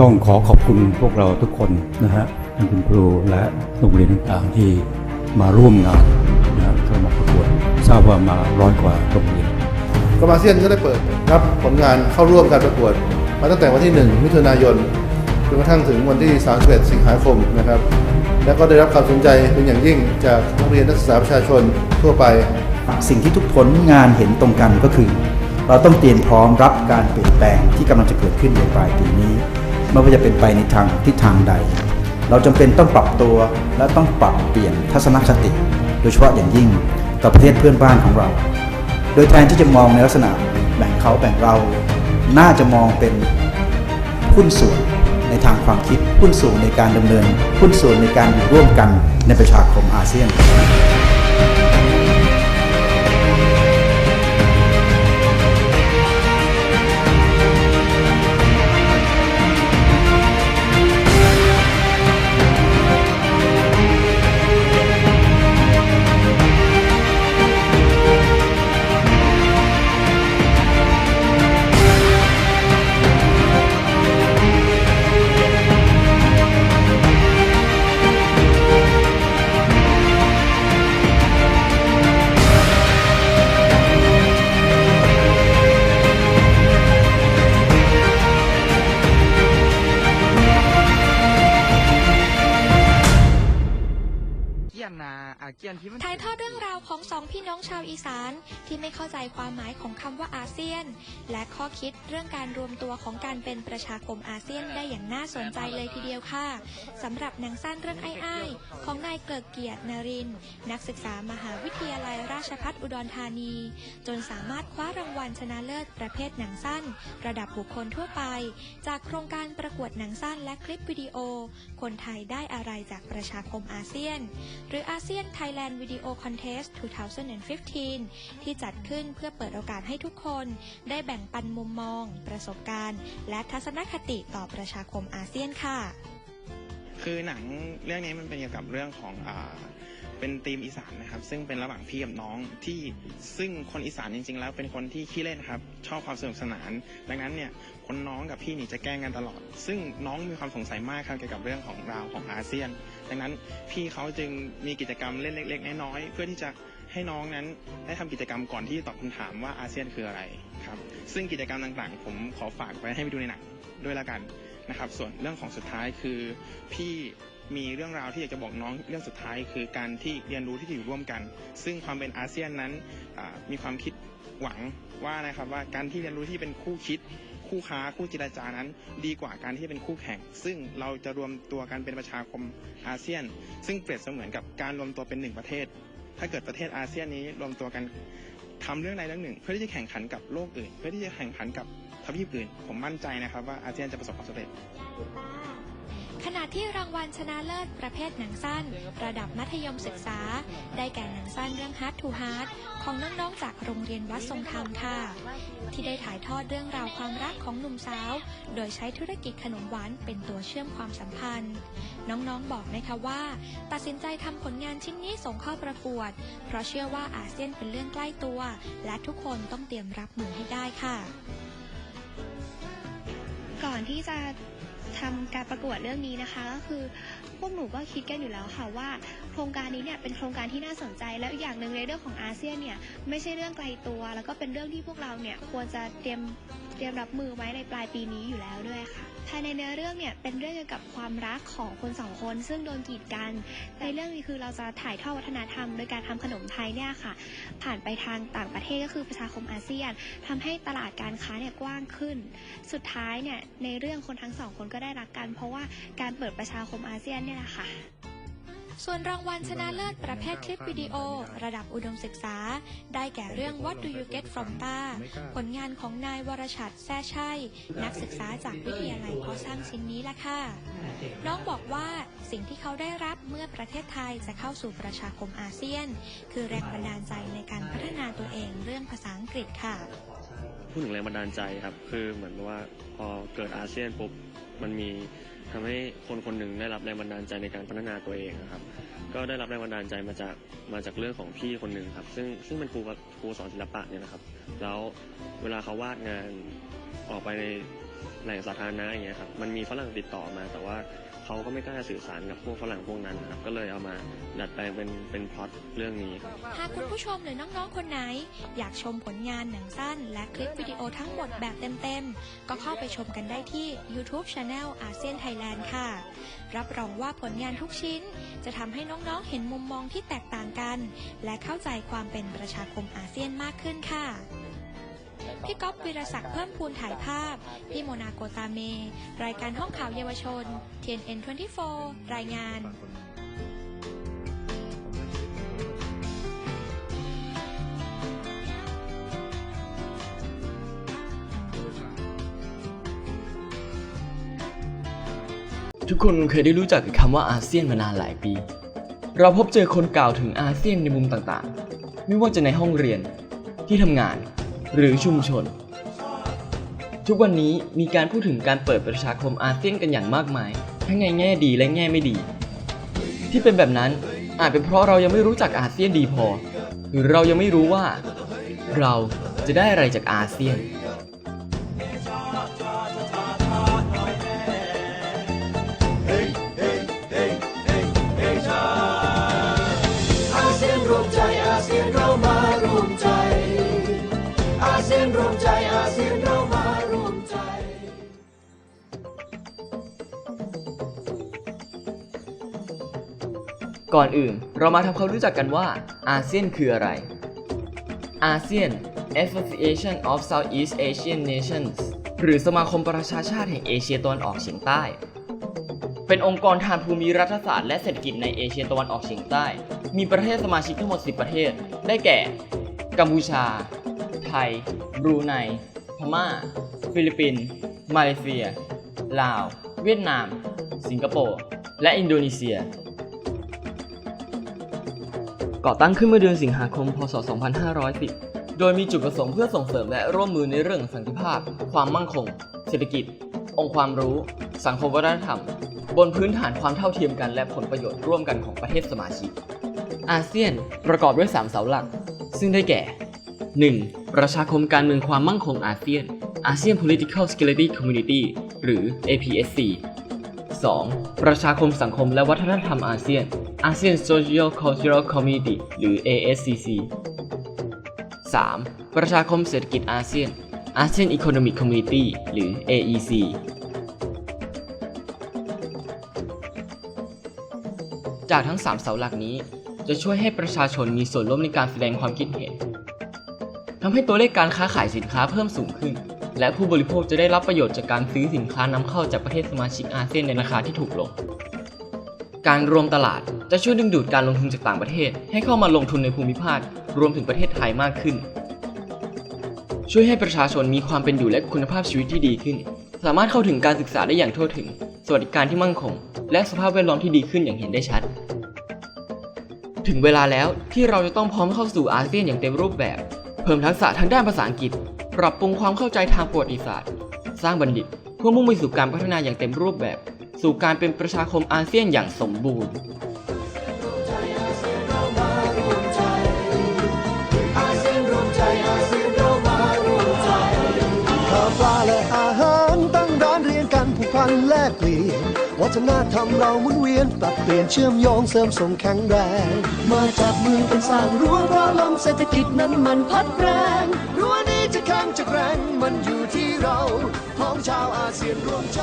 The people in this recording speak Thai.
ต้องขอขอบคุณพวกเราทุกคนนะฮะทั้งคุณครูและโรงเรียนต่างๆที่มาร่วมงานนะฮะเข้ามาประกวดทราบว่ามาร้อยกว่าโรงเรียนกรมอาเซียนก็ได้เปิดรับผลงานเข้าร่วมการประกวด มาตั้งแต่วันที่ 1 มิถุนายนจนกระทั่งถึงวันที่ 31 สิงหาคมนะครับ และก็ได้รับความสนใจเป็นอย่างยิ่งจากนักเรียนนักศึกษาประชาชนทั่วไป สิ่งที่ทุกผลงานเห็นตรงกันก็คือ เราต้องเตรียมพร้อมรับการเปลี่ยนแปลงที่กำลังจะเกิดขึ้นในปลายปีนี้ ไม่ว่าจะเป็นไปในทางทิศทางใด เราจำเป็นต้องปรับตัวและต้องปรับเปลี่ยนทัศนคติ โดยเฉพาะอย่างยิ่งต่อประเทศเพื่อนบ้านของเรา โดยแทนที่จะมองในลักษณะแบ่งเขาแบ่งเรา น่าจะมองเป็นหุ้นส่วนในทางความคิดหุ้นส่วนในการดำเนินหุ้นส่วนในการอยู่ร่วมกันในประชาคมอาเซียน ถ่ายทอดเรื่องราวของสองพี่น้องชาวอีสานที่ไม่เข้าใจความหมายของคำว่าอาเซียน และข้อคิดเรื่องการรวมตัวของการเป็นประชาคมอาเซียนได้อย่างน่าสนใจเลยทีเดียวค่ะสำหรับหนังสั้นเรื่องไอ้ไอ้ของนายเกลิกเกียรตินริน นักศึกษามหาวิทยาลัยราชภัฏอุดรธานี จนสามารถคว้ารางวัลชนะเลิศประเภทหนังสั้น ระดับบุคคลทั่วไป จากโครงการประกวดหนังสั้นและคลิปวิดีโอ คนไทยได้อะไรจากประชาคมอาเซียน หรืออาเซียน Thailand Video Contest 2015 ที่จัดขึ้นเพื่อเปิดโอกาสให้ทุกคนได้แบ่งปันมุมมอง ประสบการณ์ และทัศนคติต่อประชาคมอาเซียนค่ะ คือหนังเรื่องนี้มันเป็นเกี่ยวกับเรื่องของอ่า เป็นธีมอีสานนะครับ ซึ่งเป็นระหว่างพี่กับน้องที่ซึ่งคนอีสานจริง ๆ แล้วเป็นคนที่ขี้เล่นครับ ชอบความสนุกสนาน ดังนั้นเนี่ยคนน้องกับพี่นี่จะแกล้งกันตลอด ซึ่งน้องมีความสงสัยมากครับเกี่ยวกับเรื่องของราวของอาเซียน ดังนั้นพี่เขาจึงมีกิจกรรมเล่นเล็ก ๆ น้อยๆเพื่อที่จะให้น้องนั้นได้ทำกิจกรรมก่อนที่จะตอบคำถามว่าอาเซียนคืออะไรครับ ซึ่งกิจกรรมต่างๆ ผมขอฝากไว้ให้ไปดูในหนังด้วยละกันนะครับ ส่วนเรื่องของสุดท้ายคือพี่ มีเรื่องราวที่อยากจะบอกน้องเรื่องสุดท้าย คือการที่เรียนรู้ที่จะอยู่ร่วมกัน ซึ่งความเป็นอาเซียนนั้นมีความคิดหวังว่านะครับว่าการที่เรียนรู้ที่เป็นคู่คิดคู่ค้าคู่เจรจานั้น ดีกว่าการที่เป็นคู่แข่ง ซึ่งเราจะรวมตัวกันเป็นประชาคมอาเซียน ซึ่งเปรียบเสมือนกับการรวมตัวเป็นหนึ่งประเทศ ถ้าเกิดประเทศอาเซียนนี้รวมตัวกันทำเรื่องใดเรื่องหนึ่ง เพื่อที่จะแข่งขันกับโลกอื่น เพื่อที่จะแข่งขันกับทวีปอื่น ผมมั่นใจนะครับว่าอาเซียนจะประสบความสำเร็จ ขณะที่รางวัลชนะเลิศประเภทหนังสั้น ระดับมัธยมศึกษา ได้แก่หนังสั้นเรื่อง Heart to Heart ของน้องๆจากโรงเรียนวัดทรงธรรมค่ะ ที่ได้ถ่ายทอดเรื่องราวความรักของหนุ่มสาว โดยใช้ธุรกิจขนมหวานเป็นตัวเชื่อมความสัมพันธ์ น้องๆบอกนะคะว่า ตัดสินใจทำผลงานชิ้นนี้ส่งเข้าประกวด เพราะเชื่อว่าอาเซียนเป็นเรื่องใกล้ตัว และทุกคนต้องเตรียมรับมือให้ได้ค่ะ ก่อนที่จะ ทำการประกวดเรื่องนี้นะคะก็คือพวกหนูก็คิดกันอยู่แล้วค่ะว่า โครงการนี้เนี่ยเป็นโครงการที่น่าสนใจแล้วอีกอย่างหนึ่งในเรื่องของอาเซียนเนี่ยไม่ใช่เรื่องไกลตัว แล้วก็เป็นเรื่องที่พวกเราเนี่ยควรจะเตรียม เตรียมรับมือไว้ในปลายปีนี้อยู่แล้วด้วยค่ะภายในเนื้อเรื่องเนี่ยเป็นเรื่องเกี่ยวกับความรักของคนสองคน ซึ่งโดนกีดกันในเรื่องนี้คือเราจะถ่ายทอดวัฒนธรรมโดยการทำขนมไทยเนี่ยค่ะ ผ่านไปทางต่างประเทศก็คือประชาคมอาเซียนทำให้ตลาดการค้าเนี่ยกว้างขึ้น สุดท้ายเนี่ยในเรื่องคนทั้งสองคนก็ได้รักกัน เพราะว่าการเปิดประชาคมอาเซียนเนี่ยแหละค่ะ ส่วนรางวัลชนะเลิศประเภทคลิปวิดีโอ ระดับอุดมศึกษา ได้แก่เรื่อง What Do You Get From Ta ผลงานของนายวรชัดแซ่ชัยนักศึกษาจากวิทยาลัยก่อสร้างชิ้นนี้ล่ะค่ะ น้องบอกว่าสิ่งที่เขาได้รับเมื่อประเทศไทยจะเข้าสู่ประชาคมอาเซียน คือแรงบันดาลใจในการพัฒนาตัวเองเรื่องภาษาอังกฤษค่ะพูดถึงแรงบันดาลใจครับ คือเหมือนว่าพอเกิดอาเซียนปุ๊บมันมี ทำให้คนคนหนึ่งได้รับแรงบันดาลใจในการพัฒนาตัวเองนะครับ ก็ได้รับแรงบันดาลใจมาจากมาจากเรื่องของพี่คนหนึ่งครับ ซึ่งซึ่งเป็นครูครูสอนศิลปะเนี่ยนะครับ แล้วเวลาเขาวาดงานออกไปใน แหล่งสาธารณะอย่างเงี้ยครับมันมีฝรั่งติดต่อมา แต่ว่าเขาก็ไม่กล้าสื่อสารกับพวกฝรั่งพวกนั้นนะครับก็เลยเอามาดัดแปลงเป็นเป็นพล็อตเรื่องนี้ครับ หากคุณผู้ชมหรือน้องๆ คนไหน อยากชมผลงานหนังสั้น และคลิปวิดีโอทั้งหมดแบบเต็มๆ ก็เข้าไปชมกันได้ที่ YouTube Channel อาเซียนไทยแลนด์ค่ะ รับรองว่าผลงานทุกชิ้น จะทำให้น้องๆ เห็นมุมมองที่แตกต่างกัน และเข้าใจความเป็นประชาคมอาเซียนมากขึ้นค่ะ พี่ก๊อฟวิรศักดิ์เพิ่มพูนถ่ายภาพ พี่โมนาโกตาเม รายการห้องข่าวเยาวชน TNN24 รายงานทุกคนเคยได้รู้จักกับคำว่าอาเซียนมานานหลายปี เราพบเจอคนกล่าวถึงอาเซียนในมุมต่างๆ ไม่ว่าจะในห้องเรียน ที่ทำงาน หรือชุมชน ทุกวันนี้มีการพูดถึงการเปิดประชาคมอาเซียนกันอย่างมากมาย ทั้งในแง่ดีและแง่ไม่ดี ที่เป็นแบบนั้นอาจเป็นเพราะเรายังไม่รู้จักอาเซียนดีพอ หรือเรายังไม่รู้ว่า เราจะได้อะไรจากอาเซียน ก่อนอื่นเรามาทำความรู้จักกันว่าอาเซียนคืออะไร อาเซียน Association of Southeast Asian Nations หรือสมาคมประชาชาติแห่งเอเชียตะวันออกเฉียงใต้ เป็นองค์กรทางภูมิรัฐศาสตร์และเศรษฐกิจในเอเชียตะวันออกเฉียงใต้ มีประเทศสมาชิกทั้งหมด 10 ประเทศ ได้แก่ กัมพูชา ไทย บรูไน พม่า ฟิลิปปินส์ มาเลเซีย ลาว เวียดนาม สิงคโปร์ และอินโดนีเซีย ก่อตั้งขึ้นเมื่อเดือนสิงหาคม พศ 2510 โดยมีจุดประสงค์เพื่อส่งเสริมและร่วมมือในเรื่องสันติภาพ ความมั่งคง เศรษฐกิจ องค์ความรู้ สังคมวัฒนธรรม บนพื้นฐานความเท่าเทียมกันและผลประโยชน์ร่วมกันของประเทศสมาชิก อาเซียนประกอบด้วย 3 เสาหลัก ซึ่งได้แก่ 1. ประชาคมการเมืองความมั่งคงอาเซียน ASEAN Political Security Community หรือ APSC 2. ประชาคมสังคมและวัฒนธรรมอาเซียน ASEAN Social Cultural Community หรือ ASCC 3. ประชาคมเศรษฐกิจอาเซียน ASEAN Economic Community หรือ AEC จากทั้ง 3 เสาหลักนี้ จะช่วยให้ประชาชนมีส่วนร่วมในการแสดงความคิดเห็นทำให้ตัวเลขการค้าขายสินค้าเพิ่มสูงขึ้น และผู้บริโภคจะได้รับประโยชน์จากการซื้อสินค้านำเข้าจากประเทศสมาชิกอาเซียนในราคาที่ถูกลง การรวมตลาดจะช่วยดึงดูดการลงทุนจากต่างประเทศ ให้เข้ามาลงทุนในภูมิภาค รวมถึงประเทศไทยมากขึ้น ช่วยให้ประชาชนมีความเป็นอยู่และคุณภาพชีวิตที่ดีขึ้น สามารถเข้าถึงการศึกษาได้อย่างทั่วถึง สวัสดิการที่มั่นคง และสภาพแวดล้อมที่ดีขึ้นอย่างเห็นได้ชัด ถึงเวลาแล้วที่เราจะต้องพร้อมเข้าสู่อาเซียนอย่างเต็มรูปแบบ เพิ่มทักษะทางด้านภาษาอังกฤษ ปรับปรุงความเข้าใจทางประวัติศาสตร์ สร้างบัณฑิตเพื่อมุ่งไปสู่การพัฒนาอย่างเต็มรูปแบบ สู่การเป็นประชาคมอาเซียนอย่างสมบูรณ์และอาหารตั้งร้านเรียนกันผูกพันแลกเปลี่ยนวัฒนธรรมเราหมุนเวียนปรับเปลี่ยนเชื่อมโยงเสริมส่งแข็งแรง มาจากมือกันสร้างรั้วเพราะลมเศรษฐกิจนั้นมันพัดแรงรั้วนี้จะแข็งจะแกร่งมันอยู่ที่เราพ้องชาวอาเซียนรวมใจ